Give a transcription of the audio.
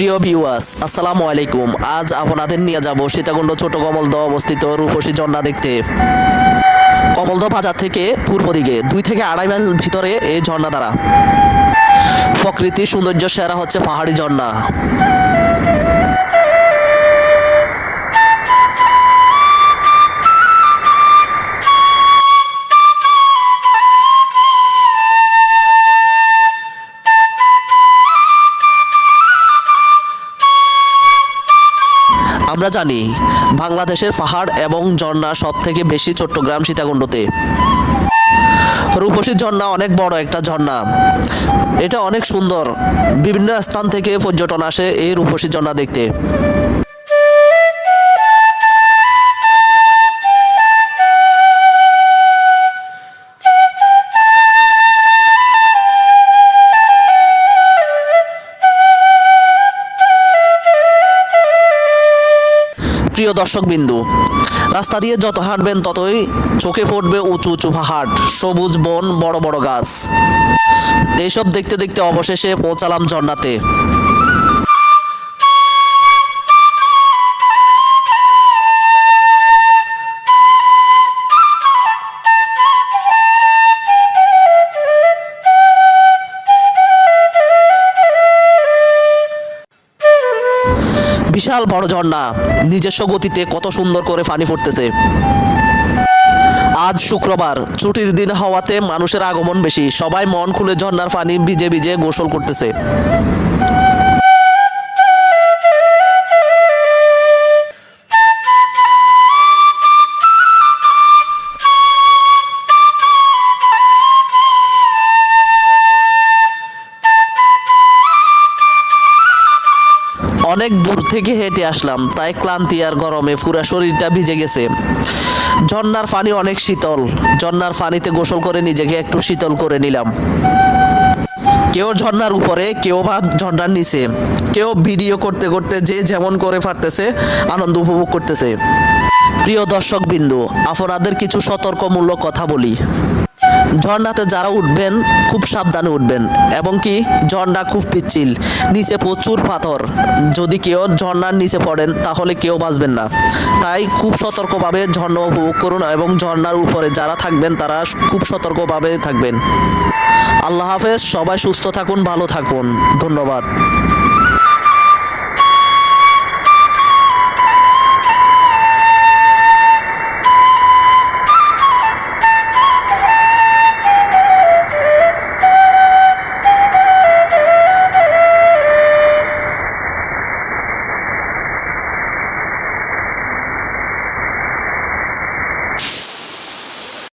প্রিয় ভিউয়ার্স আসসালামু আলাইকুম। আজ আপনাদের নিয়ে যাব সীতাকুণ্ড ছোট কমলদ অবস্থিত রূপসী ঝর্ণা দেখতে। কমলদ বাজার থেকে পূর্ব দিকে, দুই থেকে আড়াই মাইল ভিতরে এই ঝর্ণা দ্বারা। প্রকৃতির সৌন্দর্য সেরা হচ্ছে পাহাড়ি ঝর্ণা। আমরা জানি, বাংলাদেশের পাহাড় এবং ঝর্ণা সব থেকে বেশি চট্টগ্রাম সীতাকুণ্ডতে। রূপসী ঝর্ণা অনেক বড় একটা ঝর্ণা। এটা অনেক সুন্দর। বিভিন্ন স্থান থেকে পর্যটন আসে এই রূপসী ঝর্ণা দেখতে। প্রিয় দর্শক বিন্দু রাস্তা দিয়ে যত হাঁটবেন ততই চোখে পড়বে উঁচু উঁচু পাহাড়, সবুজ বন, বড় বড় গাছ। এইসব দেখতে দেখতে অবশেষে পৌঁছালাম ঝর্ণাতে। বিশাল বড় ঝর্ণা। নিজস্ব গতিতে কত সুন্দর করে পানি ফুটতেছে। আজ শুক্রবার, ছুটির দিন হওয়াতে মানুষের আগমন বেশি। সবাই মন খুলে ঝর্ণার পানি ভিজে ভিজে গোসল করতেছে। অনেক দূর থেকে হেঁটে আসলাম, তাই ক্লান্তি আর গরমে পুরা শরীরটা ভিজে গেছে। ঝর্ণার পানি অনেক শীতল ঝর্ণার পানিতে গোসল করে নিজেকে একটু শীতল করে নিলাম। কেউ ঝর্ণার উপরে, কেউ বা ঝর্ণার নিচে, কেউ ভিডিও করতে করতে যে যেমন করে পারতেছে আনন্দ উপভোগ করতেছে। প্রিয় দর্শক বিন্দু আপনাদের কিছু সতর্কমূলক কথা বলি। ঝর্ণাতে যারা উঠবেন, খুব সাবধানে উঠবেন এবং কি ঝর্ণা খুব পিচ্ছিল। নিচে প্রচুর পাথর। যদি কেউ ঝর্ণার নিচে পড়েন, তাহলে কেউ বাঁচবেন না। তাই খুব সতর্কভাবে ঝর্ণা উপভোগ করুন এবং ঝর্ণার উপরে যারা থাকবেন, তারা খুব সতর্কভাবে থাকবেন। আল্লাহ হাফেজ, সবাই সুস্থ থাকুন, ভালো থাকুন। ধন্যবাদ।